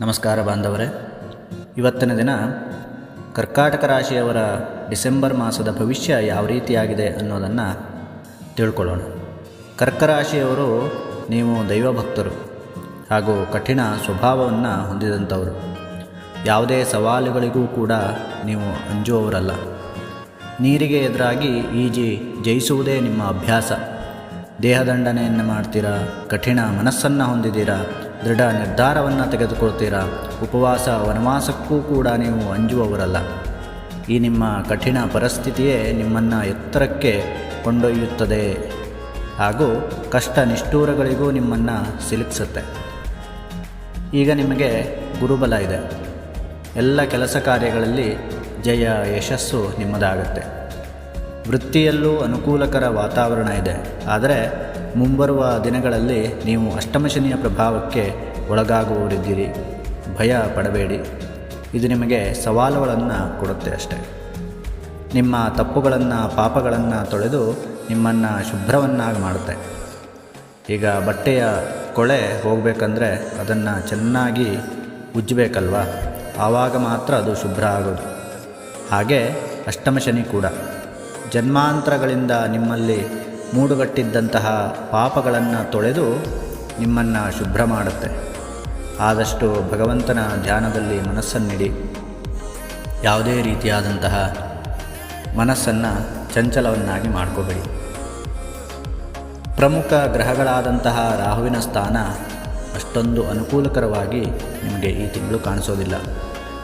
ನಮಸ್ಕಾರ ಬಾಂಧವರೇ. ಇವತ್ತಿನ ದಿನ ಕರ್ಕಾಟಕ ರಾಶಿಯವರ ಡಿಸೆಂಬರ್ ಮಾಸದ ಭವಿಷ್ಯ ಯಾವ ರೀತಿಯಾಗಿದೆ ಅನ್ನೋದನ್ನು ತಿಳ್ಕೊಳ್ಳೋಣ. ಕರ್ಕ ರಾಶಿಯವರು ನೀವು ದೈವಭಕ್ತರು ಹಾಗೂ ಕಠಿಣ ಸ್ವಭಾವವನ್ನು ಹೊಂದಿದಂಥವರು. ಯಾವುದೇ ಸವಾಲುಗಳಿಗೂ ಕೂಡ ನೀವು ಅಂಜುವವರಲ್ಲ. ನೀರಿಗೆ ಎದುರಾಗಿ ಈಜಿ ಜಯಿಸುವುದೇ ನಿಮ್ಮ ಅಭ್ಯಾಸ. ದೇಹದಂಡನೆಯನ್ನು ಮಾಡ್ತೀರಾ, ಕಠಿಣ ಮನಸ್ಸನ್ನು ಹೊಂದಿದ್ದೀರಾ ದೃಢ ನಿರ್ಧಾರವನ್ನು ತೆಗೆದುಕೊಳ್ತೀರಾ? ಉಪವಾಸ ವನವಾಸಕ್ಕೂ ಕೂಡ ನೀವು ಅಂಜುವವರಲ್ಲ. ಈ ನಿಮ್ಮ ಕಠಿಣ ಪರಿಸ್ಥಿತಿಯೇ ನಿಮ್ಮನ್ನು ಎತ್ತರಕ್ಕೆ ಕೊಂಡೊಯ್ಯುತ್ತದೆ. ಹಾಗೂ ಕಷ್ಟ ನಿಷ್ಠೂರಗಳಿಗೂ ನಿಮ್ಮನ್ನು ಸಿಲುಕಿಸುತ್ತೆ. ಈಗ ನಿಮಗೆ ಗುರುಬಲ ಇದೆ. ಎಲ್ಲ ಕೆಲಸ ಕಾರ್ಯಗಳಲ್ಲಿ ಜಯ, ಯಶಸ್ಸು ನಿಮ್ಮದಾಗುತ್ತೆ. ವೃತ್ತಿಯಲ್ಲೂ ಅನುಕೂಲಕರ ವಾತಾವರಣ ಇದೆ. ಆದರೆ ಮುಂಬರುವ ದಿನಗಳಲ್ಲಿ ನೀವು ಅಷ್ಟಮಶನಿಯ ಪ್ರಭಾವಕ್ಕೆ ಒಳಗಾಗುವವರಿದ್ದೀರಿ. ಭಯ ಪಡಬೇಡಿ. ಇದು ನಿಮಗೆ ಸವಾಲುಗಳನ್ನು ಕೊಡುತ್ತೆ ಅಷ್ಟೆ. ನಿಮ್ಮ ತಪ್ಪುಗಳನ್ನು, ಪಾಪಗಳನ್ನು ತೊಳೆದು ನಿಮ್ಮನ್ನು ಶುಭ್ರವನ್ನಾಗಿ ಮಾಡುತ್ತೆ. ಈಗ ಬಟ್ಟೆಯ ಕೊಳೆ ಹೋಗಬೇಕಂದ್ರೆ ಅದನ್ನು ಚೆನ್ನಾಗಿ ಉಜ್ಜಬೇಕಲ್ವ? ಆವಾಗ ಮಾತ್ರ ಅದು ಶುಭ್ರ ಆಗೋದು. ಹಾಗೆ ಅಷ್ಟಮ ಶನಿ ಕೂಡ. ಜನ್ಮಾಂತರಗಳಿಂದ ನಿಮ್ಮಲ್ಲಿ ಮೂಡುಗಟ್ಟಿದ್ದಂತಹ ಪಾಪಗಳನ್ನು ತೊಳೆದು ನಿಮ್ಮನ್ನು ಶುಭ್ರ ಮಾಡುತ್ತೆ. ಆದಷ್ಟು ಭಗವಂತನ ಧ್ಯಾನದಲ್ಲಿ ಮನಸ್ಸನ್ನಿಡಿ. ಯಾವುದೇ ರೀತಿಯಾದಂತಹ ಮನಸ್ಸನ್ನು ಚಂಚಲವನ್ನಾಗಿ ಮಾಡ್ಕೋಬೇಡಿ. ಪ್ರಮುಖ ಗ್ರಹಗಳಾದಂತಹ ರಾಹುವಿನ ಸ್ಥಾನ ಅಷ್ಟೊಂದು ಅನುಕೂಲಕರವಾಗಿ ನಿಮಗೆ ಈ ತಿಂಗಳು ಕಾಣಿಸೋದಿಲ್ಲ.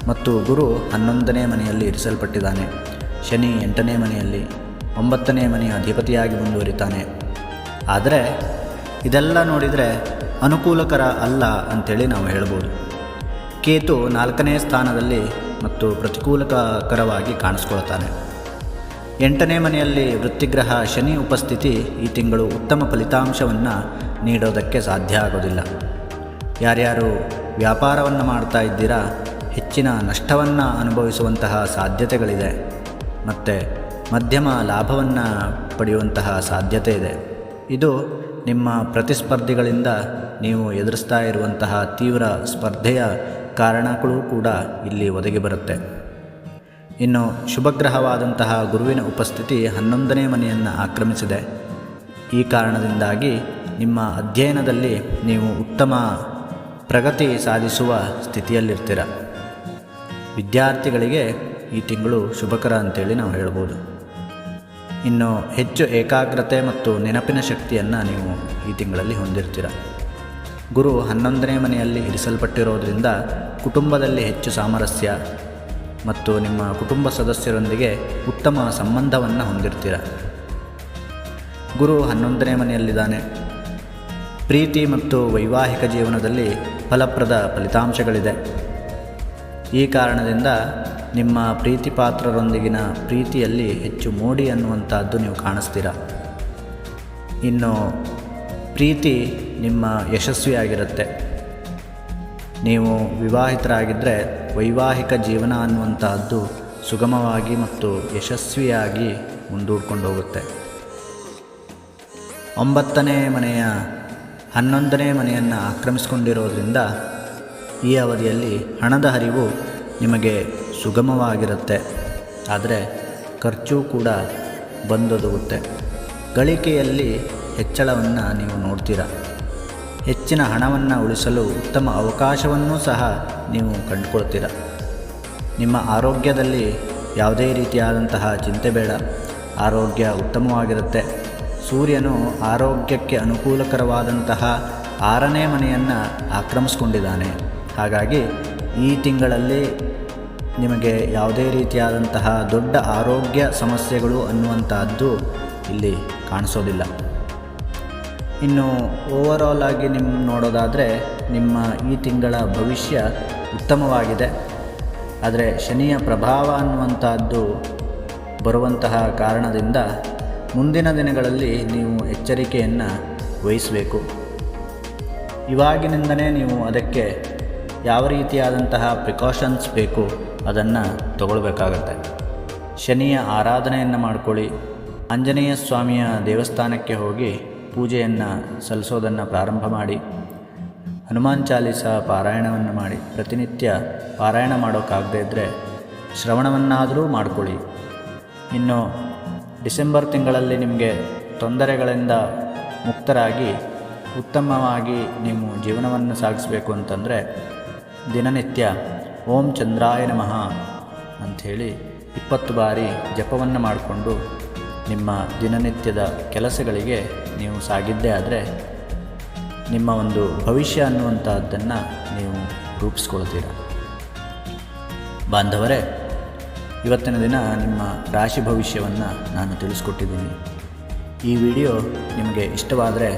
ಮತ್ತು ಗುರು ಹನ್ನೊಂದನೇ ಮನೆಯಲ್ಲಿ ಇರಿಸಲ್ಪಟ್ಟಿದ್ದಾನೆ. ಶನಿ ಎಂಟನೇ ಮನೆಯಲ್ಲಿ ಒಂಬತ್ತನೇ ಮನೆಯ ಅಧಿಪತಿಯಾಗಿ ಮುಂದುವರಿತಾನೆ. ಆದರೆ ಇದೆಲ್ಲ ನೋಡಿದರೆ ಅನುಕೂಲಕರ ಅಲ್ಲ ಅಂಥೇಳಿ ನಾವು ಹೇಳ್ಬೋದು. ಕೇತು ನಾಲ್ಕನೇ ಸ್ಥಾನದಲ್ಲಿ ಮತ್ತು ಪ್ರತಿಕೂಲಕರವಾಗಿ ಕಾಣಿಸ್ಕೊಳ್ತಾನೆ. ಎಂಟನೇ ಮನೆಯಲ್ಲಿ ವೃತ್ತಿಗ್ರಹ ಶನಿ ಉಪಸ್ಥಿತಿ ಈ ತಿಂಗಳು ಉತ್ತಮ ಫಲಿತಾಂಶವನ್ನು ನೀಡೋದಕ್ಕೆ ಸಾಧ್ಯ ಆಗೋದಿಲ್ಲ. ಯಾರ್ಯಾರು ವ್ಯಾಪಾರವನ್ನು ಮಾಡ್ತಾ ಇದ್ದೀರಾ ಹೆಚ್ಚಿನ ನಷ್ಟವನ್ನು ಅನುಭವಿಸುವಂತಹ ಸಾಧ್ಯತೆಗಳಿದೆ. ಮತ್ತು ಮಧ್ಯಮ ಲಾಭವನ್ನು ಪಡೆಯುವಂತಹ ಸಾಧ್ಯತೆ ಇದೆ. ಇದು ನಿಮ್ಮ ಪ್ರತಿಸ್ಪರ್ಧಿಗಳಿಂದ ನೀವು ಎದುರಿಸ್ತಾ ಇರುವಂತಹ ತೀವ್ರ ಸ್ಪರ್ಧೆಯ ಕಾರಣಗಳು ಕೂಡ ಇಲ್ಲಿ ಒದಗಿ ಬರುತ್ತೆ. ಇನ್ನು ಶುಭಗ್ರಹವಾದಂತಹ ಗುರುವಿನ ಉಪಸ್ಥಿತಿ ಹನ್ನೊಂದನೇ ಮನೆಯನ್ನು ಆಕ್ರಮಿಸಿದೆ. ಈ ಕಾರಣದಿಂದಾಗಿ ನಿಮ್ಮ ಅಧ್ಯಯನದಲ್ಲಿ ನೀವು ಉತ್ತಮ ಪ್ರಗತಿ ಸಾಧಿಸುವ ಸ್ಥಿತಿಯಲ್ಲಿರ್ತೀರ. ವಿದ್ಯಾರ್ಥಿಗಳಿಗೆ ಈ ತಿಂಗಳು ಶುಭಕರ ಅಂತೇಳಿ ನಾವು ಹೇಳ್ಬೋದು. ಇನ್ನು ಹೆಚ್ಚು ಏಕಾಗ್ರತೆ ಮತ್ತು ನೆನಪಿನ ಶಕ್ತಿಯನ್ನು ನೀವು ಈ ತಿಂಗಳಲ್ಲಿ ಹೊಂದಿರ್ತೀರ. ಗುರು ಹನ್ನೊಂದನೇ ಮನೆಯಲ್ಲಿ ಇರಿಸಲ್ಪಟ್ಟಿರೋದ್ರಿಂದ ಕುಟುಂಬದಲ್ಲಿ ಹೆಚ್ಚು ಸಾಮರಸ್ಯ ಮತ್ತು ನಿಮ್ಮ ಕುಟುಂಬ ಸದಸ್ಯರೊಂದಿಗೆ ಉತ್ತಮ ಸಂಬಂಧವನ್ನು ಹೊಂದಿರ್ತೀರ. ಗುರು ಹನ್ನೊಂದನೇ ಮನೆಯಲ್ಲಿದ್ದಾನೆ. ಪ್ರೀತಿ ಮತ್ತು ವೈವಾಹಿಕ ಜೀವನದಲ್ಲಿ ಫಲಪ್ರದ ಫಲಿತಾಂಶಗಳಿದೆ. ಈ ಕಾರಣದಿಂದ ನಿಮ್ಮ ಪ್ರೀತಿ ಪಾತ್ರರೊಂದಿಗಿನ ಪ್ರೀತಿಯಲ್ಲಿ ಹೆಚ್ಚು ಮೋಡಿ ಅನ್ನುವಂಥದ್ದು ನೀವು ಕಾಣಿಸ್ತೀರ? ಇನ್ನು ಪ್ರೀತಿ ನಿಮ್ಮ ಯಶಸ್ವಿಯಾಗಿರುತ್ತೆ. ನೀವು ವಿವಾಹಿತರಾಗಿದ್ದರೆ ವೈವಾಹಿಕ ಜೀವನ ಅನ್ನುವಂತಹದ್ದು ಸುಗಮವಾಗಿ ಮತ್ತು ಯಶಸ್ವಿಯಾಗಿ ಮುಂದೂಡ್ಕೊಂಡು ಹೋಗುತ್ತೆ ಒಂಬತ್ತನೇ ಮನೆಯ ಹನ್ನೊಂದನೇ ಮನೆಯನ್ನು ಆಕ್ರಮಿಸಿಕೊಂಡಿರೋದ್ರಿಂದ ಈ ಅವಧಿಯಲ್ಲಿ ಹಣದ ಹರಿವು ನಿಮಗೆ ಸುಗಮವಾಗಿರುತ್ತೆ. ಆದರೆ ಖರ್ಚು ಕೂಡ ಬಂದೊದಗುತ್ತೆ. ಗಳಿಕೆಯಲ್ಲಿ ಹೆಚ್ಚಳವನ್ನು ನೀವು ನೋಡ್ತೀರಾ? ಹೆಚ್ಚಿನ ಹಣವನ್ನು ಉಳಿಸಲು ಉತ್ತಮ ಅವಕಾಶವನ್ನೂ ಸಹ ನೀವು ಕಂಡುಕೊಳ್ತೀರಾ? ನಿಮ್ಮ ಆರೋಗ್ಯದಲ್ಲಿ ಯಾವುದೇ ರೀತಿಯಾದಂತಹ ಚಿಂತೆ ಬೇಡ. ಆರೋಗ್ಯ ಉತ್ತಮವಾಗಿರುತ್ತೆ. ಸೂರ್ಯನು ಆರೋಗ್ಯಕ್ಕೆ ಅನುಕೂಲಕರವಾದಂತಹ ಆರನೇ ಮನೆಯನ್ನು ಆಕ್ರಮಿಸ್ಕೊಂಡಿದ್ದಾನೆ. ಹಾಗಾಗಿ ಈ ತಿಂಗಳಲ್ಲಿ ನಿಮಗೆ ಯಾವುದೇ ರೀತಿಯಾದಂತಹ ದೊಡ್ಡ ಆರೋಗ್ಯ ಸಮಸ್ಯೆಗಳು ಅನ್ನುವಂತಹದ್ದು ಇಲ್ಲಿ ಕಾಣಿಸೋದಿಲ್ಲ. ಇನ್ನು ಓವರಾಲ್ ಆಗಿ ನಿಮ್ಮ ನೋಡೋದಾದರೆ ನಿಮ್ಮ ಈ ತಿಂಗಳ ಭವಿಷ್ಯ ಉತ್ತಮವಾಗಿದೆ. ಆದರೆ ಶನಿಯ ಪ್ರಭಾವ ಅನ್ನುವಂಥದ್ದು ಬರುವಂತಹ ಕಾರಣದಿಂದ ಮುಂದಿನ ದಿನಗಳಲ್ಲಿ ನೀವು ಎಚ್ಚರಿಕೆಯನ್ನು ವಹಿಸಬೇಕು. ಇವಾಗಿನಿಂದಲೇ ನೀವು ಅದಕ್ಕೆ ಯಾವ ರೀತಿಯಾದಂತಹ ಪ್ರಿಕಾಷನ್ಸ್ ಬೇಕು ಅದನ್ನು ತಗೊಳ್ಬೇಕಾಗತ್ತೆ. ಶನಿಯ ಆರಾಧನೆಯನ್ನು ಮಾಡಿಕೊಳ್ಳಿ. ಆಂಜನೇಯ ಸ್ವಾಮಿಯ ದೇವಸ್ಥಾನಕ್ಕೆ ಹೋಗಿ ಪೂಜೆಯನ್ನು ಸಲ್ಲಿಸೋದನ್ನು ಪ್ರಾರಂಭ ಮಾಡಿ. ಹನುಮಾನ್ ಚಾಲೀಸ ಪಾರಾಯಣವನ್ನು ಮಾಡಿ. ಪ್ರತಿನಿತ್ಯ ಪಾರಾಯಣ ಮಾಡೋಕ್ಕಾಗದೇ ಇದ್ದರೆ ಶ್ರವಣವನ್ನಾದರೂ ಮಾಡಿಕೊಳ್ಳಿ. ಇನ್ನು ಡಿಸೆಂಬರ್ ತಿಂಗಳಲ್ಲಿ ನಿಮಗೆ ತೊಂದರೆಗಳಿಂದ ಮುಕ್ತರಾಗಿ, ಉತ್ತಮವಾಗಿ ನೀವು ಜೀವನವನ್ನು ಸಾಗಿಸಬೇಕು ಅಂತಂದರೆ ದಿನನಿತ್ಯ ಓಂ ಚಂದ್ರಾಯ ನಮಃ ಅಂಥೇಳಿ ಇಪ್ಪತ್ತು ಬಾರಿ ಜಪವನ್ನು ಮಾಡಿಕೊಂಡು ನಿಮ್ಮ ದಿನನಿತ್ಯದ ಕೆಲಸಗಳಿಗೆ ನೀವು ಸಾಗಿದ್ದೇ ಆದರೆ ನಿಮ್ಮ ಒಂದು ಭವಿಷ್ಯ ಅನ್ನುವಂಥದ್ದನ್ನು ನೀವು ರೂಪಿಸ್ಕೊಳ್ತೀರ. ಬಾಂಧವರೇ, ಇವತ್ತಿನ ದಿನ ನಿಮ್ಮ ರಾಶಿ ಭವಿಷ್ಯವನ್ನು ನಾನು ತಿಳಿಸ್ಕೊಟ್ಟಿದ್ದೀನಿ. ಈ ವಿಡಿಯೋ ನಿಮಗೆ ಇಷ್ಟವಾದರೆ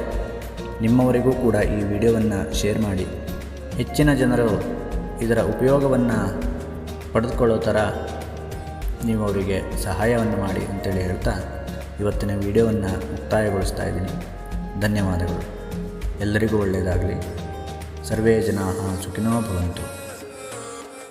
ನಿಮ್ಮವರಿಗೂ ಕೂಡ ಈ ವಿಡಿಯೋವನ್ನು ಶೇರ್ ಮಾಡಿ. ಹೆಚ್ಚಿನ ಜನರು ಇದರ ಉಪಯೋಗವನ್ನು ಪಡೆದುಕೊಳ್ಳೋ ಥರ ನೀವು ಅವರಿಗೆ ಸಹಾಯವನ್ನು ಮಾಡಿ ಅಂತೇಳಿ ಹೇಳ್ತಾ ಇವತ್ತಿನ ವಿಡಿಯೋವನ್ನು ಮುಕ್ತಾಯಗೊಳಿಸ್ತಾ ಇದ್ದೀನಿ. ಧನ್ಯವಾದಗಳು. ಎಲ್ಲರಿಗೂ ಒಳ್ಳೆಯದಾಗಲಿ. ಸರ್ವೇ ಜನಾ ಸುಖಿನೋ ಭವಂತು.